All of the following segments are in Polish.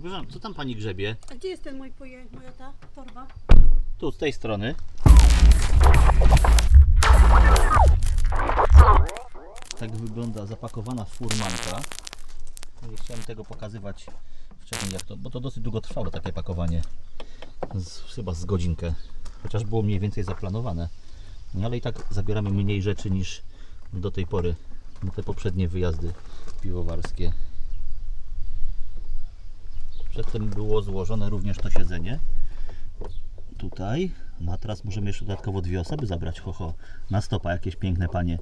Przepraszam, co tam pani grzebie? A gdzie jest ten mój poje, moja ta torba? Tu, z tej strony. Tak wygląda zapakowana furmanka. Nie chciałem tego pokazywać wcześniej, jak to, bo to dosyć długo trwało takie pakowanie. Z, chyba z godzinkę. Chociaż było mniej więcej zaplanowane. No ale i tak zabieramy mniej rzeczy niż do tej pory. Na te poprzednie wyjazdy piwowarskie. Przedtem było złożone również to siedzenie tutaj. No a teraz możemy jeszcze dodatkowo dwie osoby zabrać. Ho, ho. Na stopa jakieś piękne panie.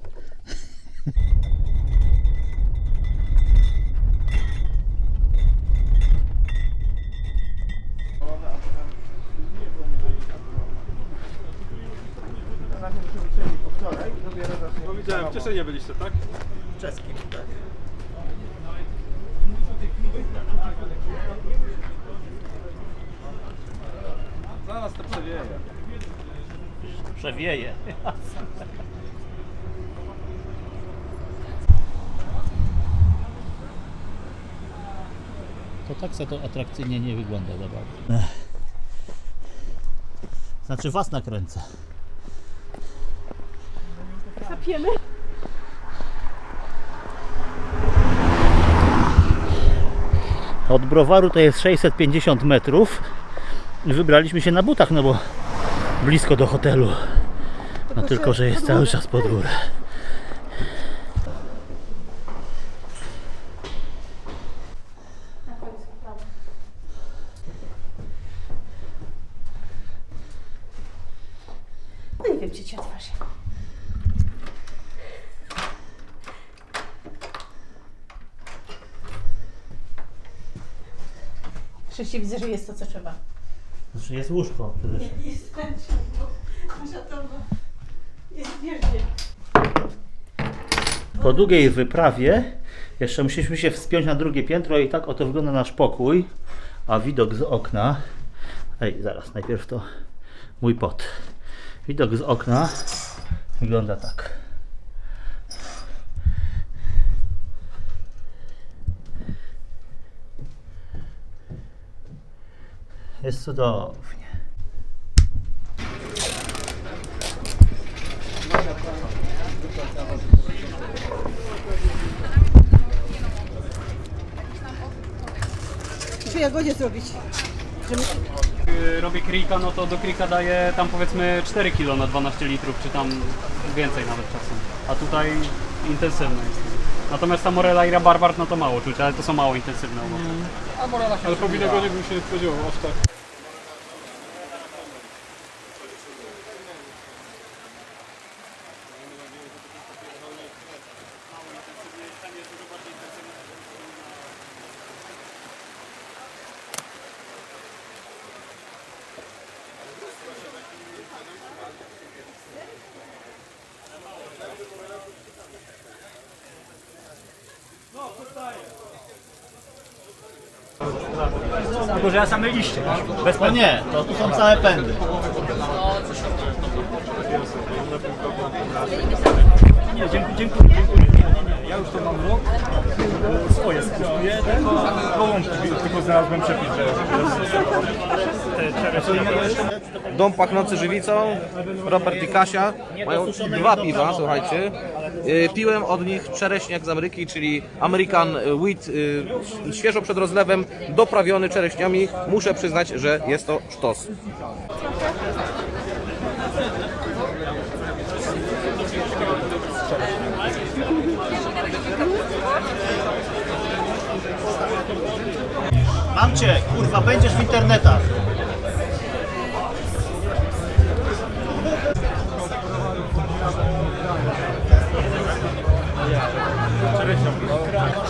Widziałem, w Cieszynie byliście, tak? Czeskim, tak. Zaraz to przewieje. Przewieje. To tak za to atrakcyjnie nie wygląda za bardzo. Znaczy was nakręcę. Zapiemy. Od browaru to jest 650 metrów. Wybraliśmy się na butach, no bo blisko do hotelu. No tylko, że jest cały czas pod górę. No nie wiem, czy ci otworzy. Wreszcie widzę, że jest to, co trzeba. Znaczy jest łóżko przede wszystkim. Jest pęczą, bo nasza torba jest wierznie. Po długiej wyprawie jeszcze musieliśmy się wspiąć na drugie piętro i tak oto wygląda nasz pokój, a widok z okna. Ej, zaraz, najpierw to mój pot. Widok z okna wygląda tak. Jest cudownie. Czy ja go nie zrobić? Y, robię krika, no to do krika daję tam powiedzmy 4 kg na 12 litrów, czy tam więcej nawet czasem. A tutaj intensywne jest. Natomiast ta morela i rabarbart no to mało czuć, ale to są mało intensywne owoce. Ale po winegonie bym się nie spodziewał aż tak. Tylko, że ja same liście. Bez To nie, to tu są całe pędy. Nie, dziękuję, dziękuję, ja już to mam rok. Swoje skupuję, tylko gołąbki, tylko znalazłem przepis, że. Dom pachnący żywicą, Robert i Kasia mają dwa piwa, słuchajcie. Y, Piłem od nich czereśniak z Ameryki, czyli American Wheat, y, świeżo przed rozlewem, doprawiony czereśniami. Muszę przyznać, że jest to sztos. Mam cię, kurwa, będziesz w internetach.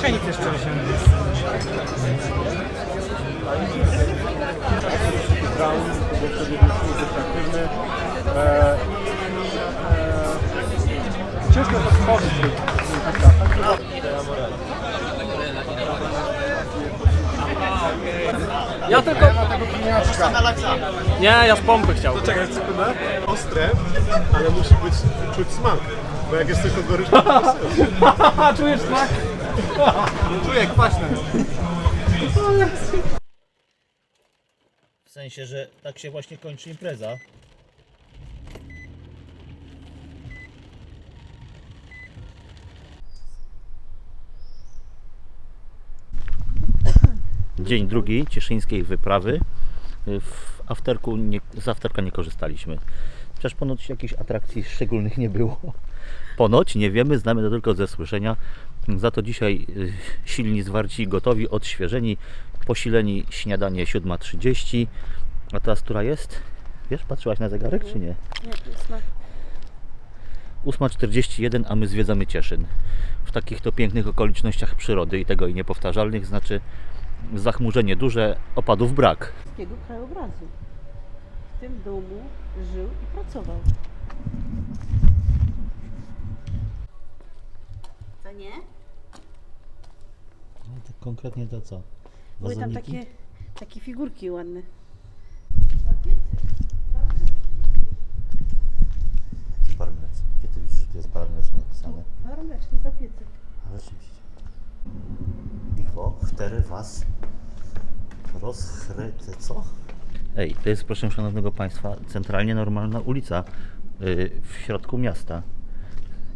Pszenik też czereśnie. Brown, bo wtedy był dosyć aktywny. E, e, ciężko to stworzyć. Ja tylko... Aleksa. Nie, ja z pompy chciałbym. Czekaj sekundę. Ostre, ale musi być czuć smak. Bo jak jest tylko goryczka, to sensu. Czujesz smak? Czuję kwaśne. W sensie, że tak się właśnie kończy impreza. Dzień drugi cieszyńskiej wyprawy. W afterku nie, z afterka nie korzystaliśmy. Chociaż ponoć jakichś atrakcji szczególnych nie było. Ponoć, nie wiemy, znamy to tylko ze słyszenia. Za to dzisiaj y, silni, zwarci, gotowi, odświeżeni, posileni śniadanie 7.30. A teraz która jest? Wiesz, patrzyłaś na zegarek czy nie? Nie, jest na... 8.41, a my zwiedzamy Cieszyn. W takich to pięknych okolicznościach przyrody i tego i niepowtarzalnych, znaczy zachmurzenie duże, opadów brak. Polskiego krajobrazu. W tym domu żył i pracował. Co nie? Konkretnie to co? Były tam takie, takie figurki ładne. Barmlec. Gdzie ty widzisz, że tu jest barmlec napisane? Paromeczny zapiecek. A rzeczywiście. Piwo, wtery was rozchryty, co? Ej, to jest proszę szanownego państwa centralnie normalna ulica yy, w środku miasta.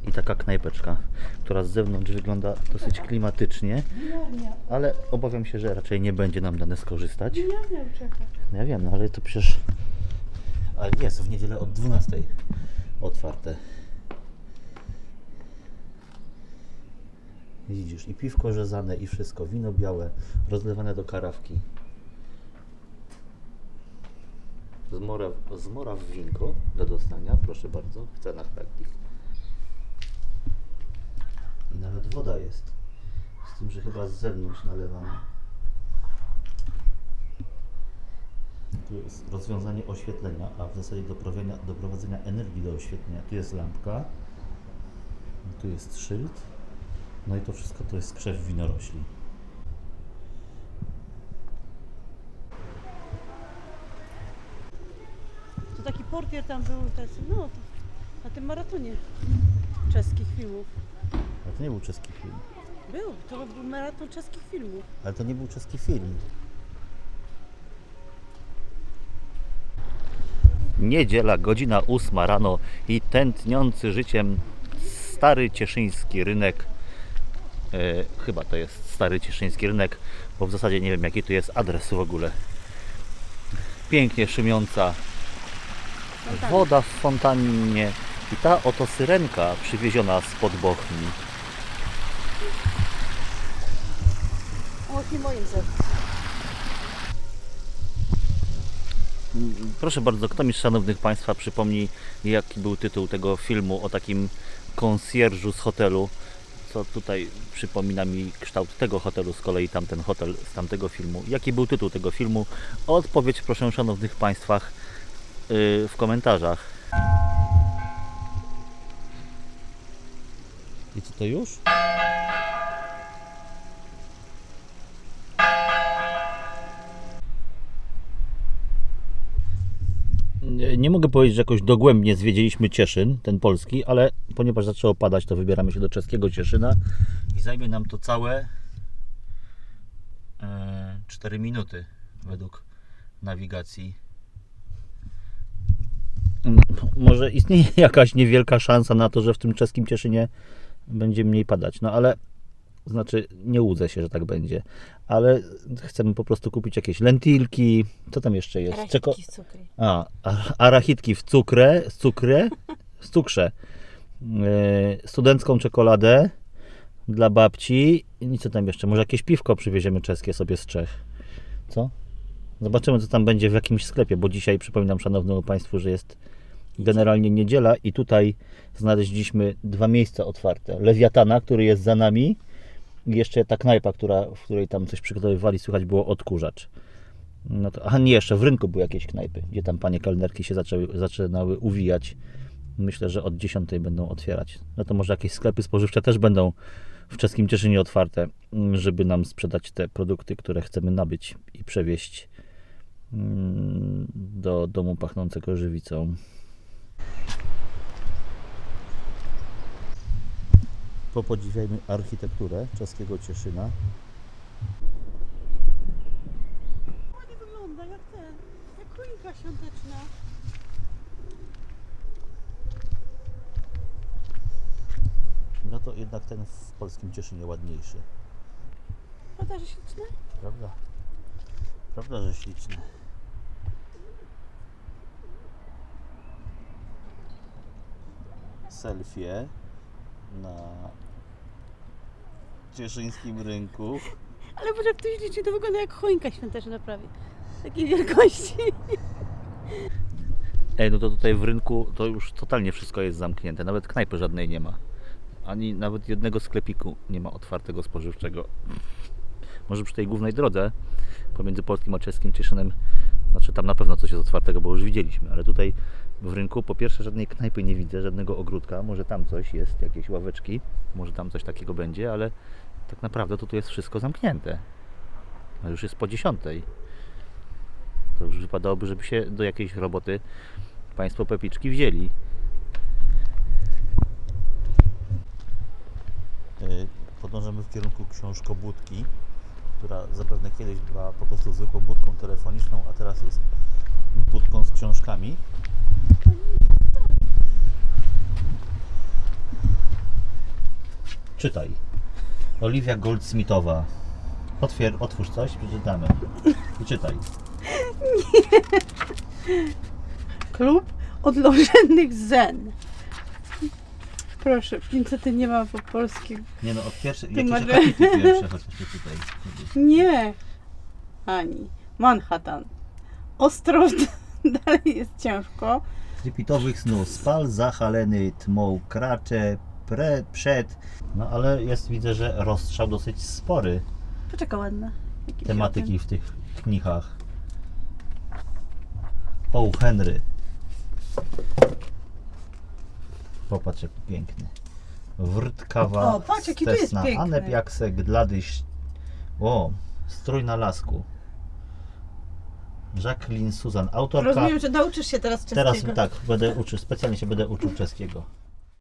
I taka knajpeczka, która z zewnątrz wygląda dosyć klimatycznie, ale obawiam się, że raczej nie będzie nam dane skorzystać. No Ja wiem, no ale to przecież. Ale jest w niedzielę od 12 otwarte. Widzisz, i piwko rzezane, i wszystko, wino białe, rozlewane do karawki. Zmora, zmora w winko do dostania, proszę bardzo, w cenach takich. I nawet woda jest. Z tym, że chyba z zewnątrz nalewana. Tu jest rozwiązanie oświetlenia, a w zasadzie doprowadzenia, doprowadzenia energii do oświetlenia. Tu jest lampka, tu jest szyld, no i to wszystko to jest krzew winorośli. To taki portier tam był, no, na tym maratonie czeskich filmów. Ale to nie był czeski film. Był, to był maraton czeskich filmów. Ale to nie był czeski film. Niedziela, godzina ósma rano i tętniący życiem stary cieszyński rynek. E, chyba to jest stary cieszyński rynek, bo w zasadzie nie wiem jaki tu jest adres w ogóle. Pięknie szymiąca woda w fontannie i ta oto syrenka przywieziona spod Bochni. Nie moim zdaniem. Proszę bardzo, kto mi z szanownych Państwa przypomni, jaki był tytuł tego filmu o takim konsjerżu z hotelu, co tutaj przypomina mi kształt tego hotelu, z kolei tamten hotel z tamtego filmu. Jaki był tytuł tego filmu? Odpowiedź proszę szanownych Państwach yy, w komentarzach. I co to już? Nie, mogę powiedzieć, że jakoś dogłębnie zwiedziliśmy Cieszyn, ten polski, ale ponieważ zaczęło padać, to wybieramy się do czeskiego Cieszyna i zajmie nam to całe e, 4 minuty według nawigacji. M- Może istnieje jakaś niewielka szansa na to, że w tym czeskim Cieszynie będzie mniej padać, no ale znaczy nie łudzę się, że tak będzie, ale chcemy po prostu kupić jakieś lentilki, co tam jeszcze jest? Czeko- z cukry. a, arachitki w cukrę, z cukrę, z cukrze. Yy, studencką czekoladę dla babci i co tam jeszcze? Może jakieś piwko przywieziemy czeskie sobie z Czech. Co? Zobaczymy, co tam będzie w jakimś sklepie, bo dzisiaj przypominam szanownemu Państwu, że jest generalnie niedziela i tutaj znaleźliśmy dwa miejsca otwarte. Lewiatana, który jest za nami jeszcze ta knajpa, która, w której tam coś przygotowywali, słychać było odkurzacz. No to, a nie, jeszcze w rynku były jakieś knajpy, gdzie tam panie kelnerki się zaczęły, zaczynały uwijać. Myślę, że od 10 będą otwierać. No to może jakieś sklepy spożywcze też będą w czeskim Cieszynie otwarte, żeby nam sprzedać te produkty, które chcemy nabyć i przewieźć mm, do domu pachnącego żywicą. Popodziwiajmy architekturę czeskiego Cieszyna. Ładnie wygląda, jak ten. choinka świąteczna. No to jednak ten w polskim Cieszynie ładniejszy. Prawda, że śliczne? Prawda? Prawda, że śliczny. Selfie na cieszyńskim rynku. Ale może jak ktoś liczy, to wygląda jak choinka świąteczna prawie. Takiej wielkości. Ej, no to tutaj w rynku to już totalnie wszystko jest zamknięte. Nawet knajpy żadnej nie ma. Ani nawet jednego sklepiku nie ma otwartego spożywczego. Może przy tej głównej drodze pomiędzy polskim a czeskim Cieszynem, znaczy tam na pewno coś jest otwartego, bo już widzieliśmy, ale tutaj w rynku po pierwsze żadnej knajpy nie widzę, żadnego ogródka, może tam coś jest, jakieś ławeczki, może tam coś takiego będzie, ale tak naprawdę to tu jest wszystko zamknięte. Już jest po dziesiątej. To już wypadałoby, żeby się do jakiejś roboty Państwo pepiczki wzięli. Podążamy w kierunku książkobudki, która zapewne kiedyś była po prostu zwykłą budką telefoniczną, a teraz jest budką z książkami. Czytaj. Oliwia Goldsmithowa. Otwier, otwórz coś, przeczytamy. I czytaj. Klub odlożonych zen. Proszę, 500 nie ma po polsku. Nie no, od pierwszej, jakieś masz- akapity pierwsze chociaż przeczytaj. Nie. Ani. Manhattan. Ostro dalej jest ciężko. Tripitowych snów, spal zachaleny tmą kracze, pre, przed. No ale jest, widzę, że rozstrzał dosyć spory Poczekaj ładna. Jakiś tematyki w tych knihach. O, Henry. Popatrz jaki piękny. Wrtkawa, O, patrz, jaki tu jest stesna, piękny. Anep Jaksek, Gladyś. O, strój na lasku. Jacqueline Susan, autorka. Rozumiem, że nauczysz się teraz czeskiego. Teraz tak, będę uczył, specjalnie się będę uczył czeskiego.